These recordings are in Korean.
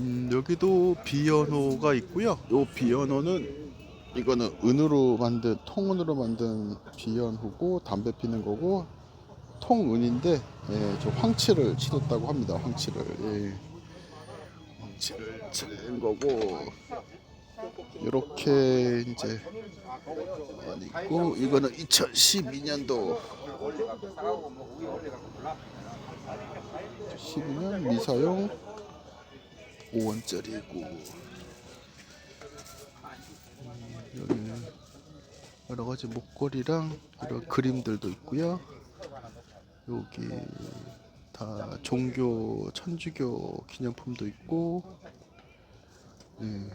음, 여기도 비연호가 있고요. 요 비연호는 이거는 은으로 만든 통은으로 만든 비연호고 담배 피는 거고 통은인데 예, 저 황치를 치렀다고 합니다. 황치를 예. 황치를 친 거고 이렇게 이제 안 있고 이거는 2012년도 12년 미사용 5원짜리고 여기는 여러 가지 목걸이랑 이런 그림들도 있고요. 여기 다 종교 천주교 기념품도 있고 네.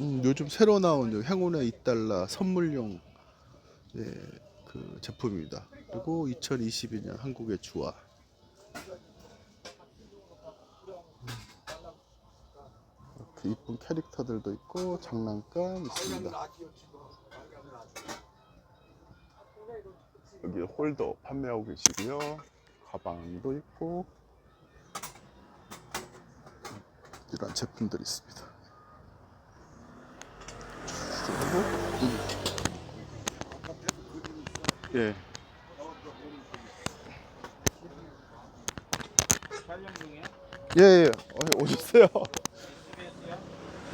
음, 요즘 새로 나온 요 행운의 2달러 선물용 네, 그 제품입니다. 그리고 2022년 한국의 주화 이렇게 이쁜 캐릭터들도 있고 장난감 있습니다. 여기 홀더 판매하고 계시고요. 가방도 있고 이런 제품들이 있습니다. 그리고 예. 촬영 중이야? 예, 예. 어, 오셨어요?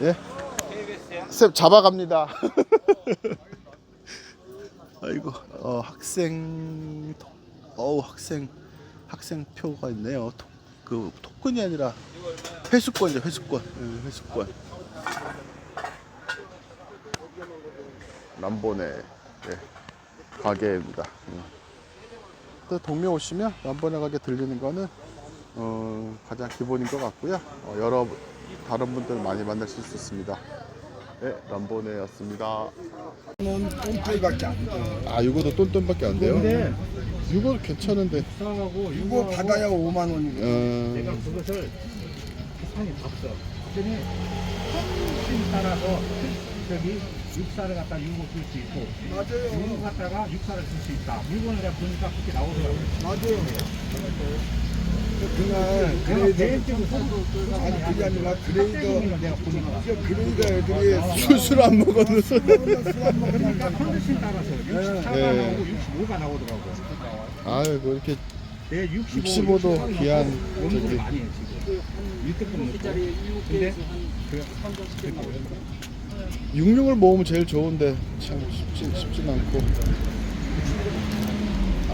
예? 쌤 잡아갑니다. 아이고, 어, 학생, 토- 어우 학생, 학생표가 있네요. 토, 그 토큰이 아니라 회수권이죠, 회수권. 예, 회수권. 람보네 예, 가게입니다. 예. 또 동묘 오시면 람보네 가게 들리는 거는 어, 가장 기본인 것 같고요. 어, 여러 다른 분들 많이 만나실 수 있습니다. 네, 람보네였습니다. 똥파이밖에 안 돼. 아, 이거도 똔똔밖에 안 돼요? 근데 이거 괜찮은데. 사하고 이거 받아야 5만 원이고. 내가 어, 그것을 상이 봤어. 그랬더니 한신 따라서 저기 육사를 갖다 유고 줄수 있고 맞아요. 유고 갖다가 육사를 줄수 있다. 물건을 내가 보니까 그렇게 나오더라고. 맞아요. 그날 그레이더 아니 그게 아니라 그레이더 저 애들이 술을 안 먹었는데. 술안 먹으니까 그러니까 컨디션 따라서 64가 예. 나오고 65가 나오더라고. 아이고, 이렇게 내 65, 65도 64 귀한 저기. 많이 해 지금. 일대급 넣고. 근데 그 66을 모으면 제일 좋은데 참 쉽지, 쉽진 않고.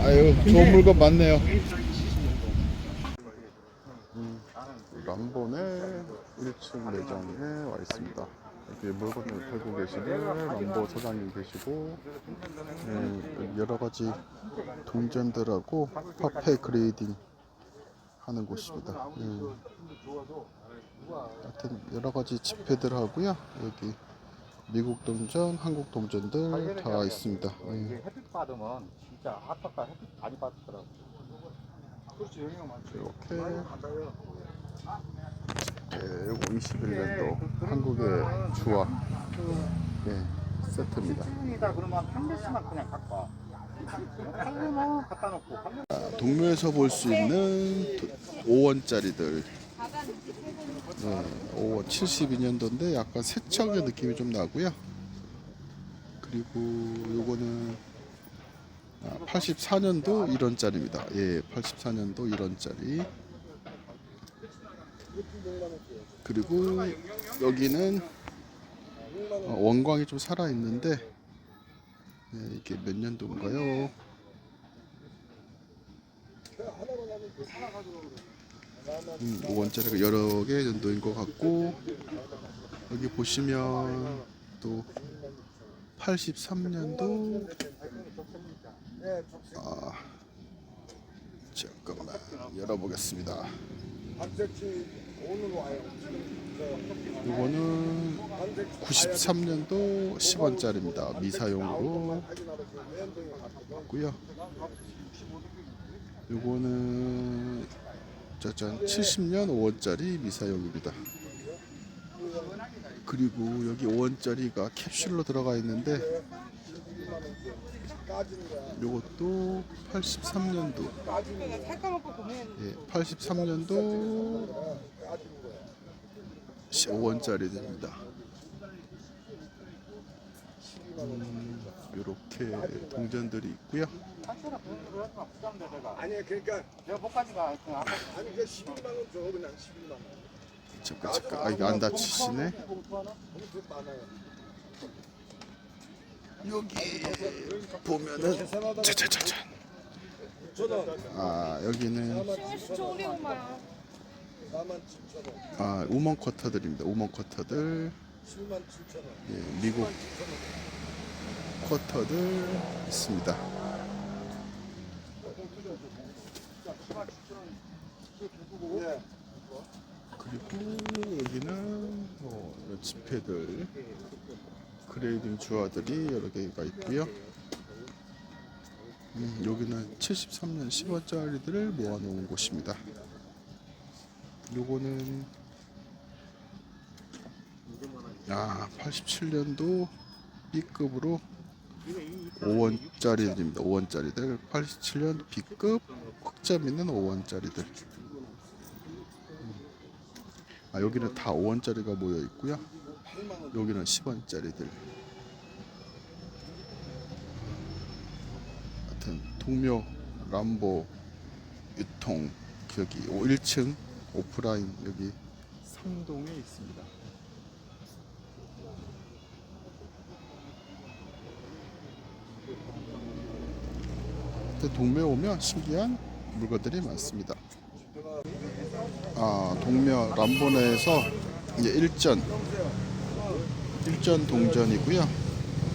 아유, 좋은 물건 많네요. 음, 람본의 1층 매장에 와 있습니다. 여기 물건을 팔고 계시는 람보 사장님 계시고 네, 여러 가지 동전들하고 파페 그레이딩 하는 곳입니다. 네. 하여튼 여러 가지 지폐들 하고요. 여기 미국 동전, 한국 동전들 다 있습니다. 네. 이게 햇빛 받으면 진짜 아깝다 햇빛 많이 받더라고. 이렇게 네, 요거 21년도 한국의 주화 네, 세트입니다. 수준이다 그러면 한 개씩만 그냥 갖고 와. 팔려면 갖다 놓고. 아, 동묘에서 볼 수 있는 5원짜리들 네, 5원 72년도인데 약간 세척의 느낌이 좀 나고요. 그리고 요거는 아, 84년도 1원짜리입니다. 예, 84년도 1원짜리. 그리고 여기는 어, 원광이 좀 살아 있는데 네, 이게 몇 년도인가요? 음, 5원짜리가 여러 개 정도인 것 같고 여기 보시면 또 83년도 아 잠깐만 열어보겠습니다. 이거는 93년도 10원짜리입니다. 미사용으로 있고요. 요거는 짜잔 70년 5원짜리 미사용입니다. 그리고 여기 5원짜리가 캡슐로 들어가 있는데. 요것도 83년도 빠지는 거야. 살까먹고 보면 예, 83년도 빠지는 거야. 5원짜리들입니다. 음, 이렇게 동전들이 있고요. 아니 그러니까 내가 못 가져가. 그 아니 그 11만 원 줘 그냥 11만 원. 잠깐 잠깐 아 이거 안 다치시네. 여기 보면은 짜자자잔. 아 여기는 10초 올리고만 4만 7천 원. 아 우먼 커터들입니다. 우먼 커터들 7만 7천 원. 예, 미국 커터들 있습니다. 예. 그리고 여기는 뭐 지폐들 그레이딩 주화들이 여러 개가 있고요. 음, 여기는 73년 10원짜리들을 모아놓은 곳입니다. 요거는 아 87년도 B급으로 5원짜리들입니다. 5원짜리들 87년 B급 흑점 있는 5원짜리들. 아 여기는 다 5원짜리가 모여 있고요. 여기는 10원짜리들. 하여튼 동묘 람보 유통 여기 1층 오프라인 여기 상동에 있습니다. 동묘 오면 신기한 물건들이 많습니다. 아, 동묘 람보네에서 이제 일전 일전 동전이고요.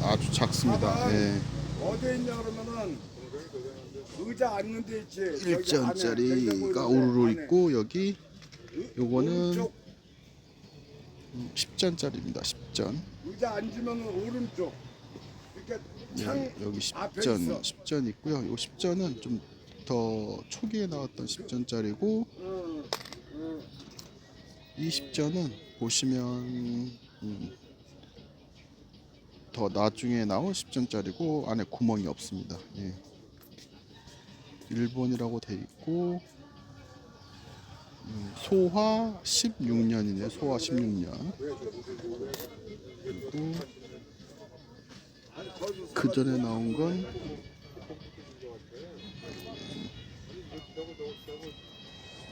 아주 작습니다. 예. 어디에 있냐 그러면은 의자 앉는 데 있지. 저기 안에, 일전짜리가 우르르 안에. 있고 여기 요거는 오른쪽 10전짜리입니다. 10전. 의자 앉으면 오른쪽. 그러니까 창 예, 여기 앞에 10전, 있어. 10전 있고요. 요 10전은 좀 더 초기에 나왔던 10전짜리고 응, 응. 이 10전은 보시면 음, 더 나중에 나온 10전짜리고 안에 구멍이 없습니다. 예. 일본이라고 돼 있고 음, 소화 16년이네. 소화 16년. 그리고 그 전에 나온 건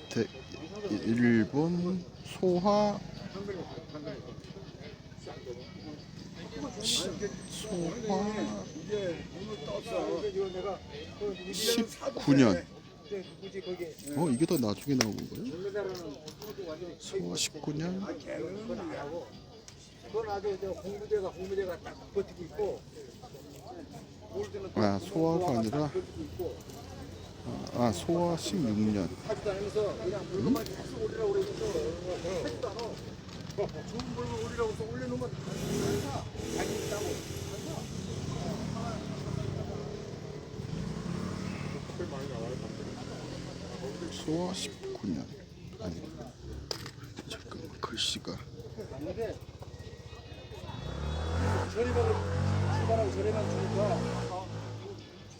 대, 일본 소화 19년 그때 누구지 거기 어 이게 더 나중에 나온 거예요? 소화 19년 그건 안 하고 그건 아주 저 공부대가 공부대가 딱 버티고 있고 골드는 아 소화가 아니라? 있고 아 소화 16년. 하지도 않으면서 그냥 물건만 계속 올리라고 그러면서 하지도 않아 좋은 물건 올리라고 해서 올려놓으면 안 사. 자기 있다고 소화 19년 아니 잠깐만 글씨가 저렴하고 출발하고 저렴한 주니까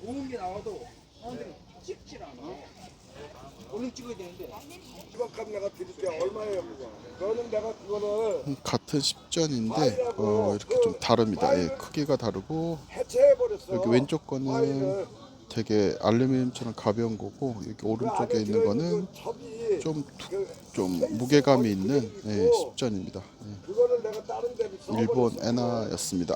좋은 게 나와도 사람들이 찍질 않아 얼른 찍어야 되는데 이번값 내가 드릴게 얼마예요 그거? 그거는 내가 그거를 같은 10전인데 어 이렇게 좀 다릅니다 예 크기가 다르고 해체해 버렸어. 여기 왼쪽 거는 되게 알루미늄처럼 가벼운 거고 여기 오른쪽에 있는 거는 좀, 두- 좀 무게감이 있는 예, 10전입니다. 예, 일본 엔화였습니다.